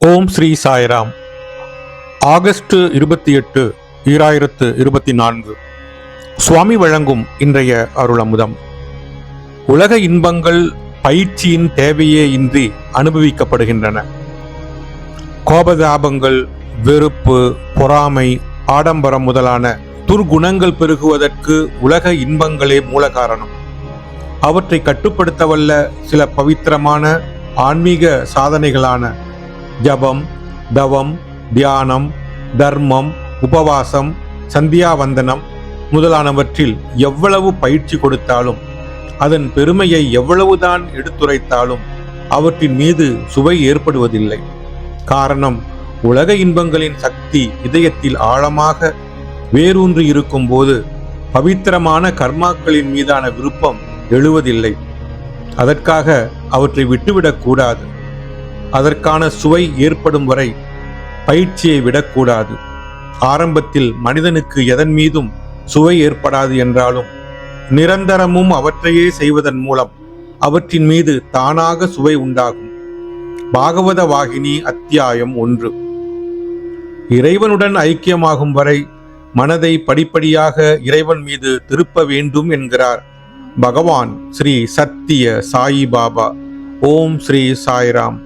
ஓம் Sri Sairam. August இருபத்தி எட்டு ஈராயிரத்து இருபத்தி நான்கு சுவாமி வழங்கும் இன்றைய அருளமுதம். உலக இன்பங்கள் பயிற்சியின் தேவையே இன்றி அனுபவிக்கப்படுகின்றன. கோபதாபங்கள் வெறுப்பு பொறாமை ஆடம்பரம் முதலான துர்குணங்கள் பெருகுவதற்கு உலக இன்பங்களே மூல காரணம் அவற்றை கட்டுப்படுத்தவல்ல சில பவித்திரமான ஆன்மீக சாதனைகளான ஜபம் தவம் தியானம் தர்மம் உபவாசம் சந்தியாவந்தனம் முதலானவற்றில் எவ்வளவு பயிற்சி கொடுத்தாலும் அதன் பெருமையை எவ்வளவுதான் எடுத்துரைத்தாலும் அவற்றின் மீது சுவை ஏற்படுவதில்லை. காரணம் உலக இன்பங்களின் சக்தி இதயத்தில் ஆழமாக வேரூன்றி இருக்கும் போது பவித்திரமான கர்மாக்களின் மீதான விருப்பம் எழுவதில்லை. அதற்காக அவற்றை விட்டுவிடக்கூடாது அதற்கான சுவை ஏற்படும் வரை பயிற்சியை விடக்கூடாது. ஆரம்பத்தில் மனிதனுக்கு எதன் மீதும் சுவை ஏற்படாது என்றாலும் நிரந்தரமும் அவற்றையே செய்வதன் மூலம் அவற்றின் மீது தானாக சுவை உண்டாகும். பாகவத வாகினி அத்தியாயம் ஒன்று. இறைவனுடன் ஐக்கியமாகும் வரை மனதை படிப்படியாக இறைவன் மீது திருப்ப வேண்டும் என்கிறார் பகவான் ஸ்ரீ சத்திய சாயி பாபா ஓம் ஸ்ரீ சாய்ராம்.